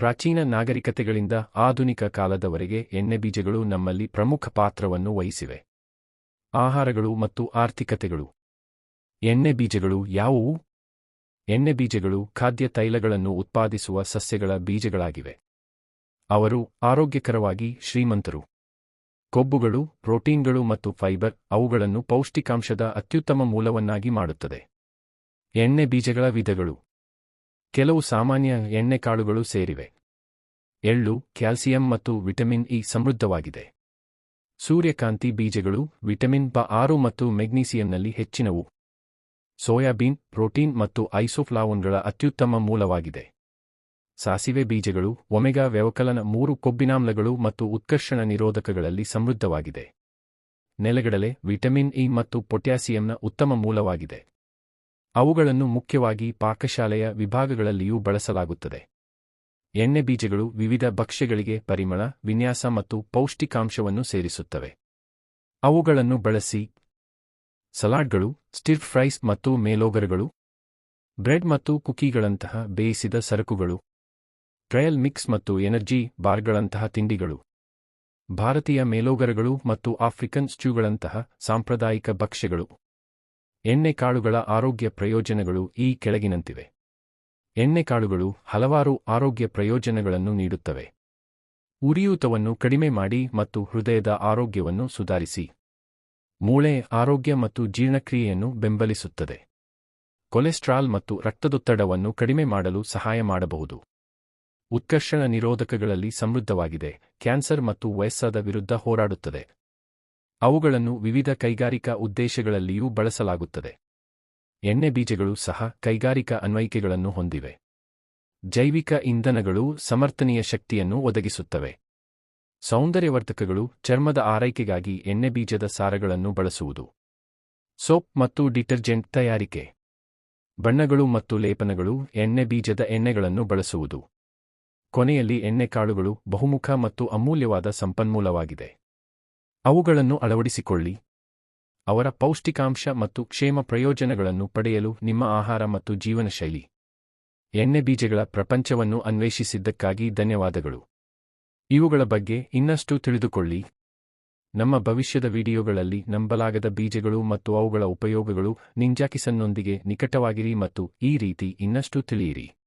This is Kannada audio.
ಪ್ರಾಚೀನ ನಾಗರಿಕತೆಗಳಿಂದ ಆಧುನಿಕ ಕಾಲದವರೆಗೆ ಎಣ್ಣೆ ಬೀಜಗಳು ನಮ್ಮಲ್ಲಿ ಪ್ರಮುಖ ಪಾತ್ರವನ್ನು ವಹಿಸಿವೆ. ಆಹಾರಗಳು ಮತ್ತು ಆರ್ಥಿಕತೆಗಳು. ಎಣ್ಣೆ ಬೀಜಗಳು ಯಾವುವು? ಎಣ್ಣೆ ಬೀಜಗಳು ಖಾದ್ಯ ತೈಲಗಳನ್ನು ಉತ್ಪಾದಿಸುವ ಸಸ್ಯಗಳ ಬೀಜಗಳಾಗಿವೆ. ಅವರು ಆರೋಗ್ಯಕರವಾಗಿ ಶ್ರೀಮಂತರು. ಕೊಬ್ಬುಗಳು, ಪ್ರೋಟೀನ್ಗಳು ಮತ್ತು ಫೈಬರ್ ಅವುಗಳನ್ನು ಪೌಷ್ಟಿಕಾಂಶದ ಅತ್ಯುತ್ತಮ ಮೂಲವನ್ನಾಗಿ ಮಾಡುತ್ತದೆ. ಎಣ್ಣೆ ಬೀಜಗಳ ವಿಧಗಳು. ಕೆಲವು ಸಾಮಾನ್ಯ ಎಣ್ಣೆಕಾಳುಗಳು ಸೇರಿವೆ. ಎಳ್ಳು, ಕ್ಯಾಲ್ಸಿಯಂ ಮತ್ತು ವಿಟಮಿನ್ ಇ ಸಮೃದ್ಧವಾಗಿದೆ. ಸೂರ್ಯಕಾಂತಿ ಬೀಜಗಳು ವಿಟಮಿನ್ ಬ ಆರು ಮತ್ತು ಮೆಗ್ನೀಸಿಯಂನಲ್ಲಿ ಹೆಚ್ಚಿನವು. ಸೋಯಾಬೀನ್, ಪ್ರೋಟೀನ್ ಮತ್ತು ಐಸೋಫ್ಲಾವೊನ್ಗಳ ಅತ್ಯುತ್ತಮ ಮೂಲವಾಗಿದೆ. ಸಾಸಿವೆ ಬೀಜಗಳು ಒಮೆಗಾ ವ್ಯವಕಲನ ಮೂರು ಕೊಬ್ಬಿನಾಮ್ಲಗಳು ಮತ್ತು ಉತ್ಕರ್ಷಣ ನಿರೋಧಕಗಳಲ್ಲಿ ಸಮೃದ್ಧವಾಗಿದೆ. ನೆಲಗಡಲೆ, ವಿಟಮಿನ್ ಇ ಮತ್ತು ಪೊಟ್ಯಾಸಿಯಂನ ಉತ್ತಮ ಮೂಲವಾಗಿದೆ. ಅವುಗಳನ್ನು ಮುಖ್ಯವಾಗಿ ಪಾಕಶಾಲೆಯ ವಿಭಾಗಗಳಲ್ಲಿಯೂ ಬಳಸಲಾಗುತ್ತದೆ. ಎಣ್ಣೆ ಬೀಜಗಳು ವಿವಿಧ ಭಕ್ಷ್ಯಗಳಿಗೆ ಪರಿಮಳ, ವಿನ್ಯಾಸ ಮತ್ತು ಪೌಷ್ಟಿಕಾಂಶವನ್ನು ಸೇರಿಸುತ್ತವೆ. ಅವುಗಳನ್ನು ಬಳಸಿ ಸಲಾಡ್ಗಳು, ಸ್ಟಿರ್ ಫ್ರೈಸ್ ಮತ್ತು ಮೇಲೋಗರಗಳು, ಬ್ರೆಡ್ ಮತ್ತು ಕುಕೀಗಳಂತಹ ಬೇಯಿಸಿದ ಸರಕುಗಳು, ಟ್ರಯಲ್ ಮಿಕ್ಸ್ ಮತ್ತು ಎನರ್ಜಿ ಬಾರ್ಗಳಂತಹ ತಿಂಡಿಗಳು, ಭಾರತೀಯ ಮೇಲೋಗರಗಳು ಮತ್ತು ಆಫ್ರಿಕನ್ ಸ್ಟ್ಯೂಗಳಂತಹ ಸಾಂಪ್ರದಾಯಿಕ ಭಕ್ಷ್ಯಗಳು. ಎಣ್ಣೆಕಾಳುಗಳ ಆರೋಗ್ಯ ಪ್ರಯೋಜನಗಳು ಈ ಕೆಳಗಿನಂತಿವೆ. ಎಣ್ಣೆಕಾಳುಗಳು ಹಲವಾರು ಆರೋಗ್ಯ ಪ್ರಯೋಜನಗಳನ್ನು ನೀಡುತ್ತವೆ. ಉರಿಯೂತವನ್ನು ಕಡಿಮೆ ಮಾಡಿ ಮತ್ತು ಹೃದಯದ ಆರೋಗ್ಯವನ್ನು ಸುಧಾರಿಸಿ. ಮೂಳೆ ಆರೋಗ್ಯ ಮತ್ತು ಜೀರ್ಣಕ್ರಿಯೆಯನ್ನು ಬೆಂಬಲಿಸುತ್ತದೆ. ಕೊಲೆಸ್ಟ್ರಾಲ್ ಮತ್ತು ರಕ್ತದೊತ್ತಡವನ್ನು ಕಡಿಮೆ ಮಾಡಲು ಸಹಾಯ ಮಾಡಬಹುದು. ಉತ್ಕರ್ಷಣ ನಿರೋಧಕಗಳಲ್ಲಿ ಸಮೃದ್ಧವಾಗಿದೆ. ಕ್ಯಾನ್ಸರ್ ಮತ್ತು ವಯಸ್ಸಾದ ವಿರುದ್ಧ ಹೋರಾಡುತ್ತದೆ. ಅವುಗಳನ್ನು ವಿವಿಧ ಕೈಗಾರಿಕಾ ಉದ್ದೇಶಗಳಲ್ಲಿಯೂ ಬಳಸಲಾಗುತ್ತದೆ. ಎಣ್ಣೆ ಬೀಜಗಳು ಸಹ ಕೈಗಾರಿಕಾ ಅನ್ವಯಿಕೆಗಳನ್ನು ಹೊಂದಿವೆ. ಜೈವಿಕ ಇಂಧನಗಳು ಸಮರ್ಥನೀಯ ಶಕ್ತಿಯನ್ನು ಒದಗಿಸುತ್ತವೆ. ಸೌಂದರ್ಯವರ್ಧಕಗಳು ಚರ್ಮದ ಆರೈಕೆಗಾಗಿ ಎಣ್ಣೆ ಬೀಜದ ಸಾರಗಳನ್ನು ಬಳಸುವುದು. ಸೋಪ್ ಮತ್ತು ಡಿಟರ್ಜೆಂಟ್ ತಯಾರಿಕೆ. ಬಣ್ಣಗಳು ಮತ್ತು ಲೇಪನಗಳು ಎಣ್ಣೆ ಬೀಜದ ಎಣ್ಣೆಗಳನ್ನು ಬಳಸುವುದು. ಕೊನೆಯಲ್ಲಿ ಎಣ್ಣೆಕಾಳುಗಳು ಬಹುಮುಖ ಮತ್ತು ಅಮೂಲ್ಯವಾದ ಸಂಪನ್ಮೂಲವಾಗಿದೆ. ಅವುಗಳನ್ನು ಅಳವಡಿಸಿಕೊಳ್ಳಿ. ಅವರ ಪೌಷ್ಟಿಕಾಂಶ ಮತ್ತು ಕ್ಷೇಮ ಪ್ರಯೋಜನಗಳನ್ನು ಪಡೆಯಲು ನಿಮ್ಮ ಆಹಾರ ಮತ್ತು ಜೀವನಶೈಲಿ. ಎಣ್ಣೆ ಬೀಜಗಳ ಪ್ರಪಂಚವನ್ನು ಅನ್ವೇಷಿಸಿದ್ದಕ್ಕಾಗಿ ಧನ್ಯವಾದಗಳು. ಇವುಗಳ ಬಗ್ಗೆ ಇನ್ನಷ್ಟು ತಿಳಿದುಕೊಳ್ಳಿ. ನಮ್ಮ ಭವಿಷ್ಯದ ವಿಡಿಯೋಗಳಲ್ಲಿ ನಂಬಲಾಗದ ಬೀಜಗಳು ಮತ್ತು ಅವುಗಳ ಉಪಯೋಗಗಳು ನಿಂಜಾಕಿಸನ್ನೊಂದಿಗೆ ನಿಕಟವಾಗಿರಿ ಮತ್ತು ಈ ರೀತಿ ಇನ್ನಷ್ಟು ತಿಳಿಯಿರಿ.